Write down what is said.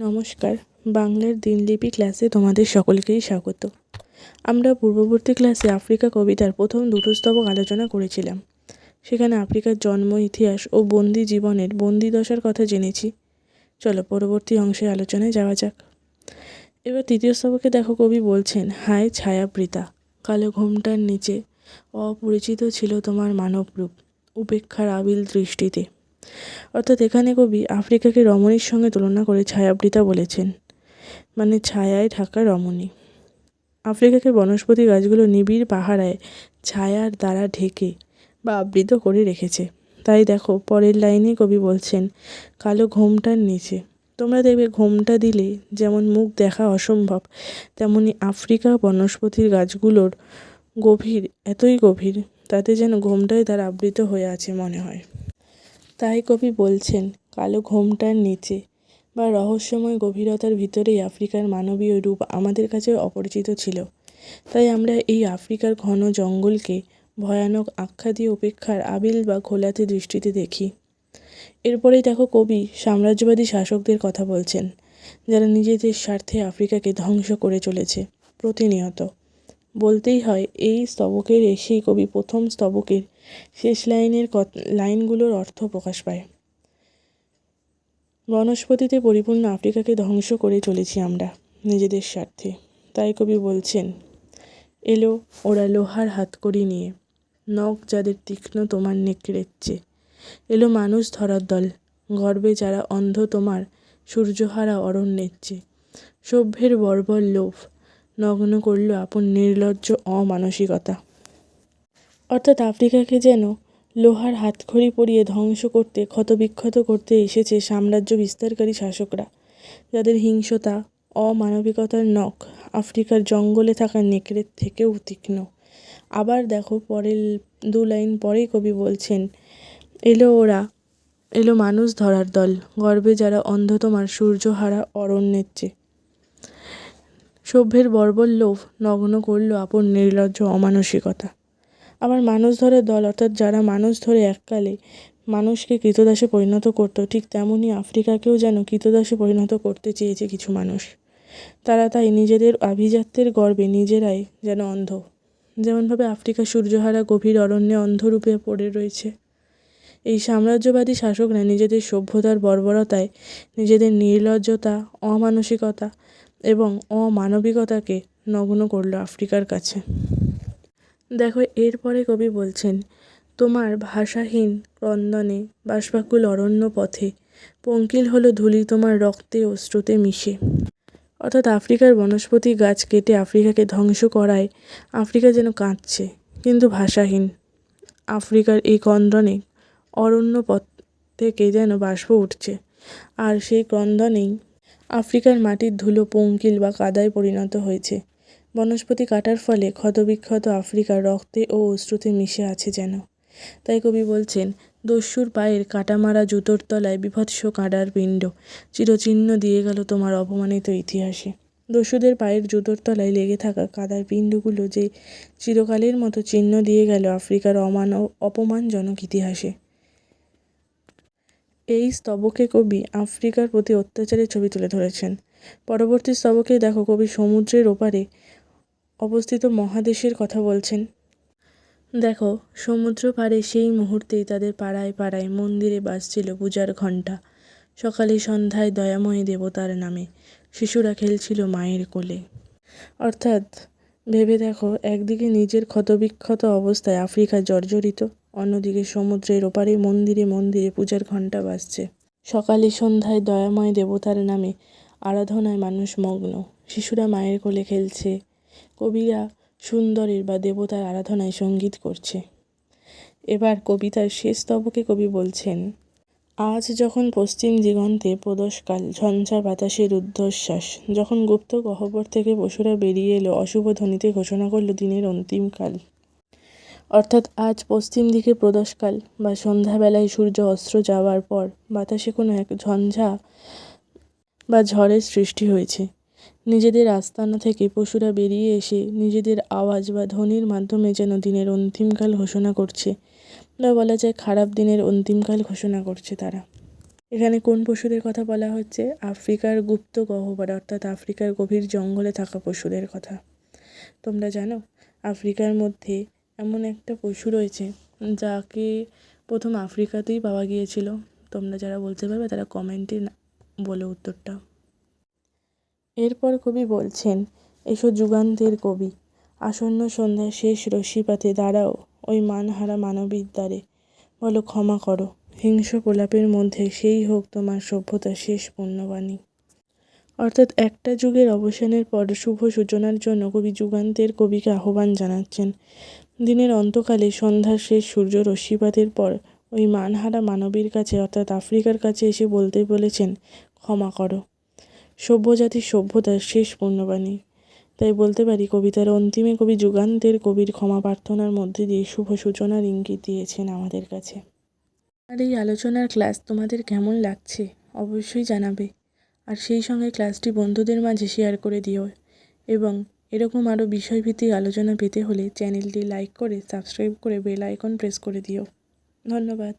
নমস্কার। বাংলার দিনলিপি ক্লাসে তোমাদের সকলকেই স্বাগত। আমরা পূর্ববর্তী ক্লাসে আফ্রিকা কবিতার প্রথম দুটো স্তবক আলোচনা করেছিলাম। সেখানে আফ্রিকার জন্ম, ইতিহাস ও বন্দি জীবনের বন্দি দশার কথা জেনেছি। চলো পরবর্তী অংশে আলোচনায় যাওয়া যাক। এবার তৃতীয় স্তবকে দেখো, কবি বলছেন, হায় ছায়াবৃতা, কালো ঘোমটার নিচে অপরিচিত ছিল তোমার মানব রূপ উপেক্ষার আবিল দৃষ্টিতে। অর্থাৎ এখানে কবি আফ্রিকাকে রমণীর সঙ্গে তুলনা করে ছায়াবৃতা বলেছেন। মানে ছায়ায় ঢাকা রমণী। আফ্রিকাকে বনস্পতি গাছগুলো নিবিড় পাহারায় ছায়ার দ্বারা ঢেকে বা আবৃত করে রেখেছে। তাই দেখো, পরের লাইনে কবি বলছেন, কালো ঘোমটার নিচে। তোমরা দেখবে ঘোমটা দিলে যেমন মুখ দেখা অসম্ভব, তেমনি আফ্রিকা বনস্পতির গাছগুলোর গভীর, এতই গভীর, তাতে যেন ঘোমটায় তার আবৃত হয়ে আছে মনে হয়। তাই কবি বলছেন, কালো ঘোমটার নিচে বা রহস্যময় গভীরতার ভিতরেই আফ্রিকার মানবীয় রূপ আমাদের কাছে অপরিচিত ছিল। তাই আমরা এই আফ্রিকার ঘন জঙ্গলকে ভয়ানক আখ্যা দিয়ে উপেক্ষার আবিল বা ঘোলাতে দৃষ্টিতে দেখি। এরপরেই দেখো কবি সাম্রাজ্যবাদী শাসকদের কথা বলছেন, যারা নিজেদের স্বার্থে আফ্রিকাকে ধ্বংস করে চলেছে, প্রতিনিয়ত। বলতেই হয়, এই স্তবকের এসেই কবি প্রথম স্তবকের শেষ লাইনের লাইনগুলোর অর্থ প্রকাশ পায়। বনস্পতিতে পরিপূর্ণ আফ্রিকাকে ধ্বংস করে চলেছি আমরা, নিজেদের স্বার্থে। তাই কবি বলছেন, এলো ওরা লোহার হাতকড়ি নিয়ে, নখ যাদের তীক্ষ্ণ তোমার নেকড়েচ্ছে এলো মানুষ ধরার দল, গর্বে যারা অন্ধ তোমার সূর্যহারা অরণ্যের চেয়ে। সভ্যের বর্বর লোভ নগ্ন করল আপন নির্লজ্জ অমানসিকতা। অর্থাৎ আফ্রিকাকে যেন লোহার হাতখড়ি পরিয়ে ধ্বংস করতে, ক্ষতবিক্ষত করতে এসেছে সাম্রাজ্য বিস্তারকারী শাসকরা। যাদের হিংসতা, অমানবিকতার নখ আফ্রিকার জঙ্গলে থাকা নেকড়ের থেকেও তীক্ষ্ণ আবার দেখো, পরের দু লাইন পরেই কবি বলছেন, এলো ওরা, এলো মানুষ ধরার দল, গর্বে যারা অন্ধ তোমার সূর্যহারা অরণ্যের চেয়ে। সভ্যের বর্বর লোভ নগ্ন করল আপন নির্লজ্জ অমানসিকতা। আবার মানুষ ধরার দল, অর্থাৎ যারা মানুষ ধরে এককালে মানুষকে কৃতদাসে পরিণত করতো, ঠিক তেমনই আফ্রিকাকেও যেন কৃতদাসে পরিণত করতে চেয়েছে কিছু মানুষ। তারা তাই নিজেদের আভিজাত্যের গর্বে নিজেরাই যেন অন্ধ। যেমনভাবে আফ্রিকা সূর্যহারা গভীর অরণ্যে অন্ধরূপে পড়ে রয়েছে। এই সাম্রাজ্যবাদী শাসকরা নিজেদের সভ্যতার বর্বরতায়, নিজেদের নির্লজ্জতা, অমানসিকতা এবং অমানবিকতাকে নগ্ন করল আফ্রিকার কাছে। দেখো, এরপরে কবি বলছেন, তোমার ভাষাহীন ক্রন্দনে বাষ্পাকুল অরণ্য পথে পঙ্কিল হলো ধুলি তোমার রক্তে অশ্রুতে মিশে। অর্থাৎ আফ্রিকার বনস্পতি গাছ কেটে আফ্রিকাকে ধ্বংস করায় আফ্রিকা যেন কাঁদছে, কিন্তু ভাষাহীন আফ্রিকার এই ক্রন্দনে অরণ্য পথ থেকে যেন বাষ্প উঠছে। আর সেই ক্রন্দনেই আফ্রিকার মাটির ধুলো পঙ্কিল বা কাদায় পরিণত হয়েছে। বনস্পতি কাটার ফলে ক্ষতবিক্ষত আফ্রিকার রক্তে ও অশ্রুতে মিশে আছে যেন। তাই কবি বলছেন, দস্যুর পায়ের কাটা মারা জুতোর তলায় বিভৎস কাঁডার পিণ্ড, চিরচিহ্ন দিয়ে গেল তোমার অপমানিত ইতিহাসে। দস্যুদের পায়ের জুতোর তলায় লেগে থাকা কাদার পিণ্ডগুলো যে চিরকালের মতো চিহ্ন দিয়ে গেল আফ্রিকার অমান, অপমানজনক ইতিহাসে। এই স্তবকে কবি আফ্রিকার প্রতি অত্যাচারের ছবি তুলে ধরেছেন। পরবর্তী স্তবকে দেখো, কবি সমুদ্রের ওপারে অবস্থিত মহাদেশের কথা বলছেন। দেখো, সমুদ্র পাড়ে সেই মুহূর্তেই তাদের পাড়ায় পাড়ায় মন্দিরে বাজছিল পূজার ঘণ্টা। সকালে সন্ধ্যায় দয়াময়ী দেবতার নামে শিশুরা খেলছিল মায়ের কোলে। অর্থাৎ, ভেবে দেখো, একদিকে নিজের ক্ষতবিক্ষত অবস্থায় আফ্রিকা জর্জরিত অন্যদিকে সমুদ্রের ওপারে মন্দিরে মন্দিরে পূজার ঘণ্টা বাজছে। সকালে সন্ধ্যায় দয়াময় দেবতার নামে আরাধনায় মানুষ মগ্ন। শিশুরা মায়ের কোলে খেলছে। কবিরা সুন্দরের বা দেবতার আরাধনায় সংগীত করছে। এবার কবিতার শেষ স্তবকে কবি বলছেন, আজ যখন পশ্চিম দিগন্তে প্রদোষকাল, ঝঞ্ঝা বাতাসের ঊর্ধ্বশ্বাস যখন গুপ্ত গহ্বর থেকে পশুরা বেরিয়ে এলো, অশুভ ধ্বনিতে ঘোষণা করল দিনের অন্তিমকাল। অর্থাৎ আজ পশ্চিম দিকে প্রদোষকাল বা সন্ধ্যাবেলায় সূর্য অস্ত্র যাওয়ার পর বাতাসে কোনো এক ঝঞ্ঝা বা ঝড়ের সৃষ্টি হয়েছে। নিজেদের আস্তানা থেকে পশুরা বেরিয়ে এসে নিজেদের আওয়াজ বা ধ্বনির মাধ্যমে যেন দিনের অন্তিমকাল ঘোষণা করছে বা বলা যায় খারাপ দিনের অন্তিমকাল ঘোষণা করছে তারা। এখানে কোন পশুদের কথা বলা হচ্ছে? আফ্রিকার গুপ্ত গহ্বর, অর্থাৎ আফ্রিকার গভীর জঙ্গলে থাকা পশুদের কথা। তোমরা জানো, আফ্রিকার মধ্যে এমন একটা পশু রয়েছে যাকে প্রথম আফ্রিকাতেই পাওয়া গিয়েছিল। তোমরা যারা বলতে পারবে তারা কমেন্টে বলো উত্তরটা। এরপর কবি বলছেন, এসো যুগান্তের কবি, আসন্ন সন্ধ্যার শেষ রশ্মিপাতে দাঁড়াও ওই মানহারা মানবীর দ্বারে বলো ক্ষমা করো, হিংস্র প্রলাপের মধ্যে সেই হোক তোমার সভ্যতার শেষ পুণ্যবাণী। অর্থাৎ একটা যুগের অবসানের পর শুভ সূচনার জন্য কবি যুগান্তের কবিকে আহ্বান জানাচ্ছেন। দিনের অন্তকালে সন্ধ্যার শেষ সূর্য রশ্মিপাতের পর ওই মানহারা মানবীর কাছে, অর্থাৎ আফ্রিকার কাছে এসে বলতে বলেছেন, ক্ষমা করো। সভ্য জাতির সভ্যতার শেষ পুণ্যবাণী তাই বলতে পারি, কবিতার অন্তিমে কবি যুগান্তের কবির ক্ষমা প্রার্থনার মধ্যে দিয়ে শুভ সূচনার ইঙ্গিত দিয়েছেন আমাদের কাছে। আর এই আলোচনার ক্লাস তোমাদের কেমন লাগছে? অবশ্যই জানাবে। আর সেই সঙ্গে ক্লাসটি বন্ধুদের মাঝে শেয়ার করে দিও। এবং এরকম আরও বিষয়ভিত্তিক আলোচনা পেতে হলে চ্যানেলটি লাইক করে সাবস্ক্রাইব করে বেল আইকন প্রেস করে দিও। ধন্যবাদ।